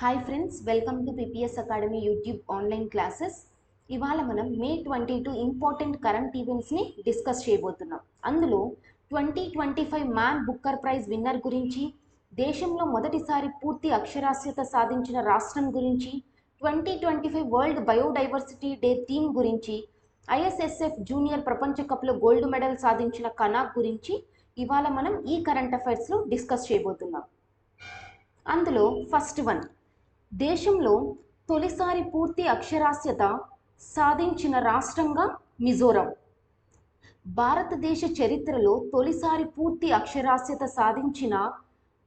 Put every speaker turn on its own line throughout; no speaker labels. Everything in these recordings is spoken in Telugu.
Hi friends welcome to PPS Academy YouTube online classes ఇవాళ మనం May twenty two important current ఈవెంట్స్ని discuss చేయబోతున్నాం. అందులో twenty twenty five Man Booker Prize winner గురించి దేశంలో మొదటిసారి పూర్తి అక్షరాస్యత సాధించిన రాష్ట్రం గురించి twenty twenty five World Biodiversity Day theme గురించి ఐఎస్ఎస్ఎఫ్ జూనియర్ ప్రపంచ కప్లో గోల్డ్ మెడల్ సాధించిన కనాక్ గురించి ఇవాళ మనం ఈ కరెంట్ అఫైర్స్లో డిస్కస్ చేయబోతున్నాం. అందులో ఫస్ట్ వన్ దేశంలో తొలిసారి పూర్తి అక్షరాస్యత సాధించిన రాష్ట్రంగా మిజోరం. భారతదేశ చరిత్రలో తొలిసారి పూర్తి అక్షరాస్యత సాధించిన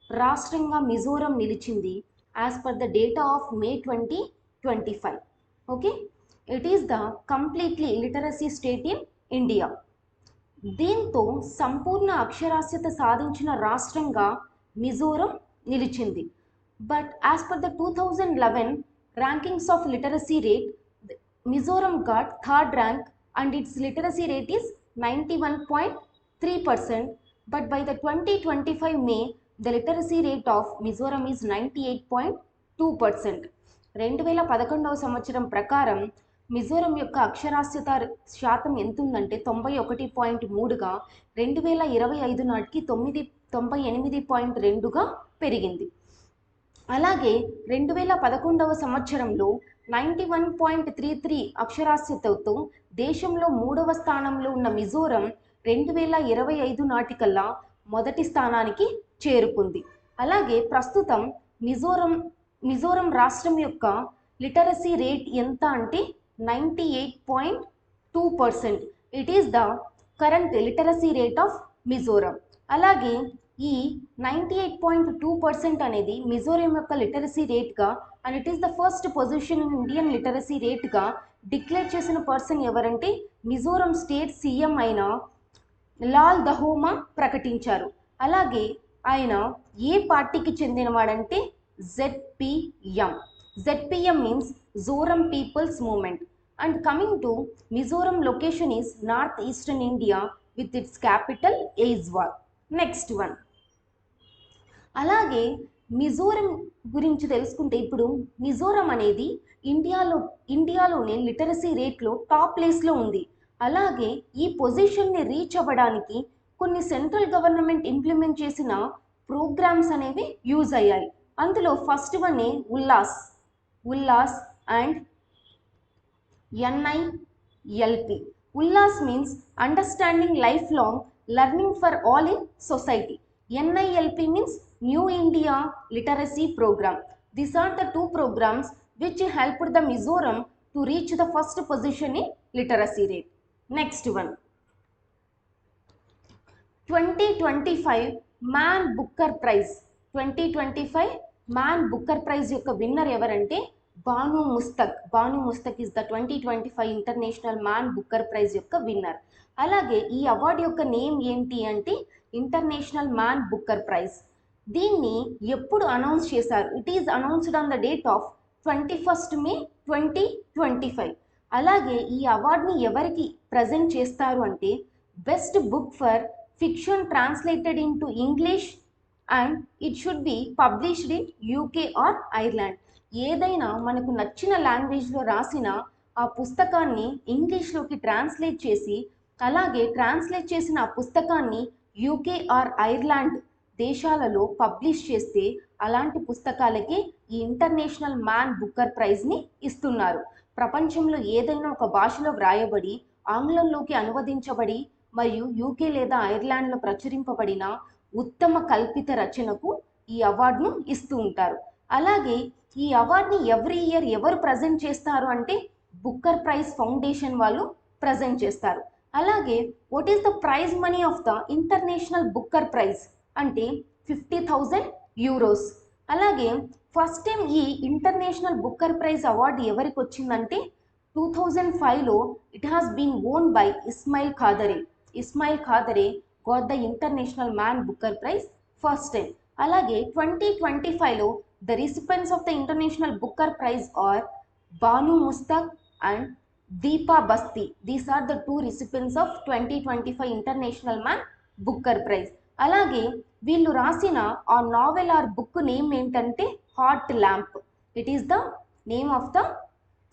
రాష్ట్రంగా మిజోరం నిలిచింది as per the data of May twenty twenty five okay it is the completely literacy state in India దీంతో సంపూర్ణ అక్షరాస్యత సాధించిన రాష్ట్రంగా మిజోరం నిలిచింది. But as per the two thousand eleven rankings of literacy rate Mizoram got third rank and its literacy rate is ninety one point three percent but by the twenty twenty five May the literacy rate of Mizoram is ninety eight point two percent రెండు వేల పదకొండవ సంవత్సరం ప్రకారం మిజోరం యొక్క అక్షరాస్యత శాతం ఎంతుందంటే తొంభై ఒకటి పాయింట్ మూడుగా రెండు వేల ఇరవై ఐదు నాటికి తొమ్మిది తొంభై ఎనిమిది పాయింట్ రెండుగా పెరిగింది. అలాగే రెండు వేల పదకొండవ సంవత్సరంలో ninety one point three three అక్షరాస్యతతో దేశంలో మూడవ స్థానంలో ఉన్న మిజోరం రెండు వేల ఇరవై ఐదు నాటికల్లా మొదటి స్థానానికి చేరుకుంది. అలాగే ప్రస్తుతం మిజోరం మిజోరం రాష్ట్రం యొక్క లిటరసీ రేట్ ఎంత అంటే ninety eight point two percent. It is the current literacy rate of Mizoram. అలాగే ఈ ninety eight point two percent అనేది మిజోరం యొక్క literacy రేట్గా and it is the first position in Indian literacy రేట్గా declare చేసిన పర్సన్ ఎవరంటే మిజోరం స్టేట్ సీఎం అయిన లాల్ దహోమా ప్రకటించారు. అలాగే ఆయన ఏ పార్టీకి చెందినవాడంటే ZPM ZPM means Zoram People's Movement and coming to Mizoram location is north eastern India with its capital Aizawl next one అలాగే మిజోరం గురించి తెలుసుకుంటే ఇప్పుడు మిజోరం అనేది ఇండియాలో ఇండియాలోనే లిటరసీ రేట్లో టాప్ ప్లేస్లో ఉంది. అలాగే ఈ పొజిషన్ని రీచ్ అవ్వడానికి కొన్ని సెంట్రల్ గవర్నమెంట్ ఇంప్లిమెంట్ చేసిన ప్రోగ్రామ్స్ అనేవి యూజ్ అయ్యాయి. అందులో first one Ullas Ullas and NILP Ullas means understanding life long learning for all in society. NILP means new India literacy programme this are the two programmes which helped the Mizoram to reach the first position in literacy rate next one twenty twenty five Man Booker Prize twenty twenty five Man Booker Prize యొక్క విన్నర్ ఎవరంటే Banu Mushtaq Banu Mushtaq is the twenty twenty five International Man Booker Prize యొక్క విన్నర్ అలాగే ఈ అవార్డు యొక్క నేమ్ ఏంటి అంటే ఇంటర్నేషనల్ మ్యాన్ బుక్కర్ ప్రైజ్ దీన్ని ఎప్పుడు అనౌన్స్ చేశారు? It is announced on the date of twenty first May twenty twenty five అలాగే ఈ అవార్డుని ఎవరికి ప్రజెంట్ చేస్తారు అంటే best book for fiction translated into English and it should be published in UK or Ireland ఏదైనా మనకు నచ్చిన లాంగ్వేజ్లో రాసిన ఆ పుస్తకాన్ని ఇంగ్లీష్లోకి ట్రాన్స్లేట్ చేసి అలాగే ట్రాన్స్లేట్ చేసిన ఆ పుస్తకాన్ని యూకే ఆర్ ఐర్లాండ్ దేశాలలో పబ్లిష్ చేస్తే అలాంటి పుస్తకాలకి ఈ ఇంటర్నేషనల్ మ్యాన్ బుక్కర్ ప్రైజ్ని ఇస్తున్నారు. ప్రపంచంలో ఏదైనా ఒక భాషలో వ్రాయబడి ఆంగ్లంలోకి అనువదించబడి మరియు యూకే లేదా ఐర్లాండ్లో ప్రచురింపబడిన ఉత్తమ కల్పిత రచనకు ఈ అవార్డును ఇస్తూ ఉంటారు. అలాగే ఈ అవార్డుని ఎవ్రీ ఇయర్ ఎవరు ప్రజెంట్ చేస్తారు అంటే బుక్కర్ ప్రైజ్ ఫౌండేషన్ వాళ్ళు ప్రజెంట్ చేస్తారు. అలాగే what is the prize money of the International Booker Prize? అంటే ఫిఫ్టీ థౌజండ్ యూరోస్ అలాగే ఫస్ట్ టైం ఈ ఇంటర్నేషనల్ బుక్కర్ ప్రైజ్ అవార్డు ఎవరికి వచ్చిందంటే టూ థౌజండ్ ఫైవ్లో it has been won by Ismail Kadare Ismail Kadare got the International Man Booker Prize first time అలాగే ట్వంటీ ట్వంటీ ఫైవ్లో the recipients of the International Booker Prize are Banu Mushtaq and Deepa Bhasthi these are the two recipients of twenty twenty five International Man Booker Prize అలాగే వీళ్ళు రాసిన ఆ నావెల్ ఆర్ బుక్ నేమ్ ఏంటంటే Heart Lamp. It is the name of the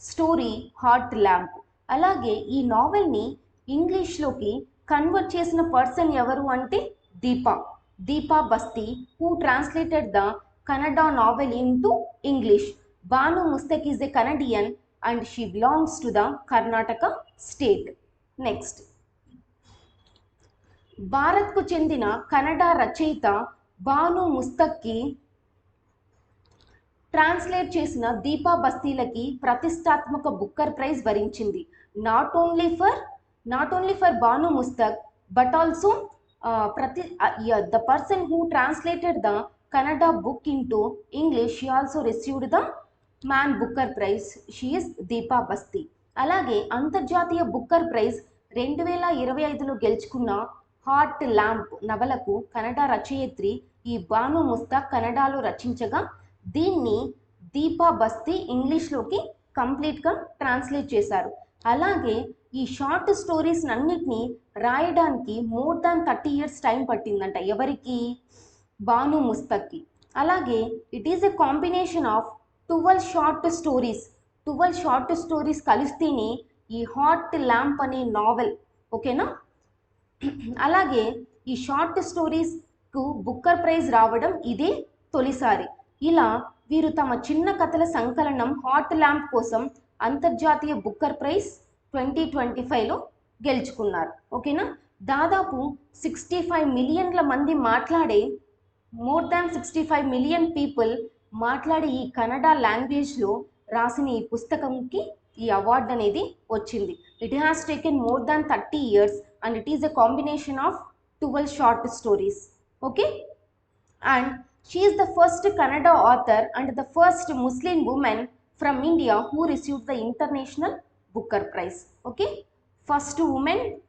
story Heart Lamp. అలాగే ఈ నావెల్ని ఇంగ్లీష్లోకి కన్వర్ట్ చేసిన పర్సన్ ఎవరు అంటే Deepa. Deepa Bhasthi who translated the Kannada novel into English Banu Mushtaq is a Canadian and she belongs to the Karnataka state next భారత్కు చెందిన కన్నడ రచయిత బాను ముస్తక్కి ట్రాన్స్లేట్ చేసిన దీపా బస్తీలకి ప్రతిష్టాత్మక బుక్కర్ ప్రైజ్ వరించింది. Not only for not only for Banu Mushtaq but also ప్రతి the person who translated the Kannada book into English she also received the Man Booker Prize. She is Deepa Bhasthi. అలాగే అంతర్జాతీయ బుక్కర్ ప్రైజ్ రెండు వేల ఇరవై ఐదులో గెలుచుకున్న హార్ట్ ల్యాంప్ నవలకు కన్నడ రచయిత్రి ఈ బాను ముస్తాక్ కన్నడలో రచించగా దీన్ని దీపా బస్తీ ఇంగ్లీష్లోకి కంప్లీట్గా ట్రాన్స్లేట్ చేశారు. అలాగే ఈ షార్ట్ స్టోరీస్ అన్నిటినీ రాయడానికి more than thirty years time పట్టిందంట ఎవరికి? బాను ముస్తక్కి అలాగే it is a combination of twelve short stories twelve short stories కలిస్తేనే ఈ హార్ట్ ల్యాంప్ అనే నావెల్ ఓకేనా? అలాగే ఈ షార్ట్ స్టోరీస్కు బుక్కర్ ప్రైజ్ రావడం ఇదే తొలిసారి. ఇలా వీరు తమ చిన్న కథల సంకలనం హాట్ ల్యాంప్ కోసం అంతర్జాతీయ బుక్కర్ ప్రైజ్ ట్వంటీ ట్వంటీ ఫైవ్లో గెలుచుకున్నారు. ఓకేనా? దాదాపు సిక్స్టీ ఫైవ్ మిలియన్ల మంది మాట్లాడే more than sixty five million people మాట్లాడే ఈ కన్నడ లాంగ్వేజ్లో రాసిన ఈ పుస్తకంకి ఈ అవార్డు అనేది వచ్చింది. It has taken more than thirty years and it is a combination of 12 short stories. Okay. And she is the first Kannada author and the first Muslim woman from India who received the International Booker Prize. Okay. First woman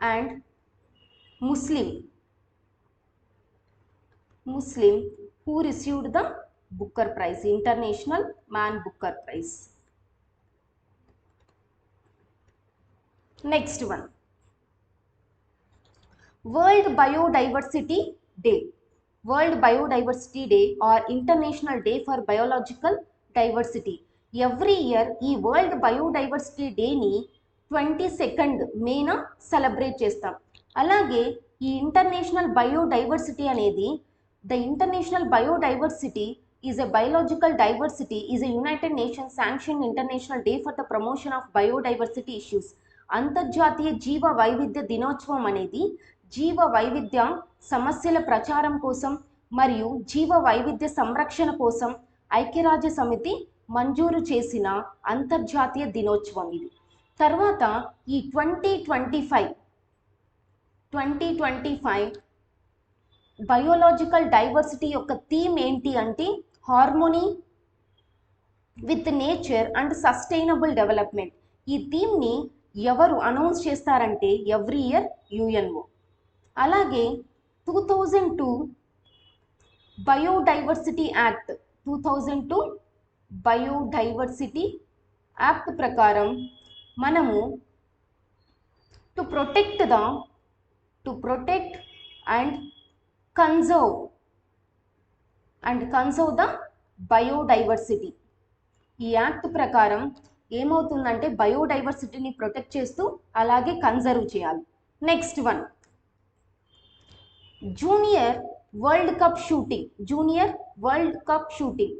and Muslim. Muslim who received the Booker Prize, International Man Booker Prize. Next one World Biodiversity Day World Biodiversity Day or International Day for Biological Diversity every year ఈ వరల్డ్ బయోడైవర్సిటీ డేని ట్వంటీ సెకండ్ మేన సెలబ్రేట్ చేస్తాం. అలాగే ఈ ఇంటర్నేషనల్ బయోడైవర్సిటీ అనేది the International Biodiversity is a biological diversity is a United Nation sanction international day for the promotion of biodiversity issues అంతర్జాతీయ జీవ వైవిధ్య దినోత్సవం అనేది జీవ వైవిధ్య సమస్యల ప్రచారం కోసం మరియు జీవ వైవిధ్య సంరక్షణ కోసం ఐక్యరాజ్య సమితి మంజూరు చేసిన అంతర్జాతీయ దినోత్సవం ఇది. తర్వాత ఈ twenty twenty five twenty twenty five biological diversity యొక్క థీమ్ ఏంటి అంటే harmony with nature and sustainable development. ఈ థీమ్ని ఎవరు అనౌన్స్ చేస్తారంటే ఎవ్రీ ఇయర్ యుఎన్ఓ. అలాగే two thousand two biodiversity act two thousand two biodiversity act ప్రకారం మనము to protect the to protect and conserve and conserve the biodiversity. ఈ యాక్ట్ ప్రకారం ఏమవుతుందంటే బయోడైవర్సిటీని ప్రొటెక్ట్ చేస్తూ అలాగే కన్జర్వ్ చేయాలి. Next one. Junior world cup shooting. Junior world cup shooting.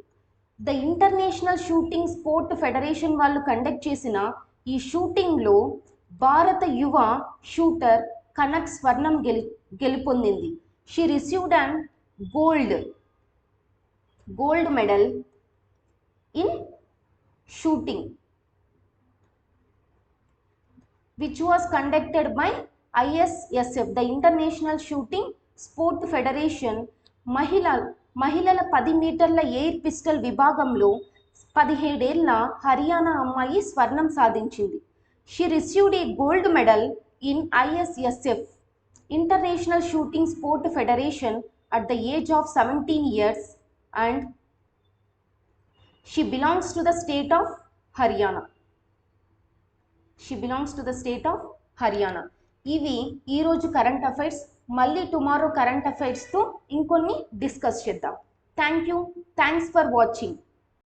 The international shooting sport federation వాళ్ళు కండక్ట్ చేసిన ఈ షూటింగ్లో భారత యువ షూటర్ కనక్ స్వర్ణం గెలి గెలుపొందింది. She received and gold gold medal in shooting which was conducted by ISSF, the International Shooting Sport Federation, మహిళ మహిళల పది మీటర్ల ఎయిర్ పిస్టల్ విభాగంలో పదిహేడేళ్ళ హర్యానా అమ్మాయి స్వర్ణం సాధించింది. She received a gold medal in ISSF International Shooting Sport Federation at the age of seventeen years and she belongs to the state of Haryana she belongs to the state of Haryana ఇవి ఈరోజు కరెంట్ అఫైర్స్ మళ్ళీ టుమారో కరెంట్ అఫైర్స్తో ఇంకొన్ని డిస్కస్ చేద్దాం. Thank you thanks for watching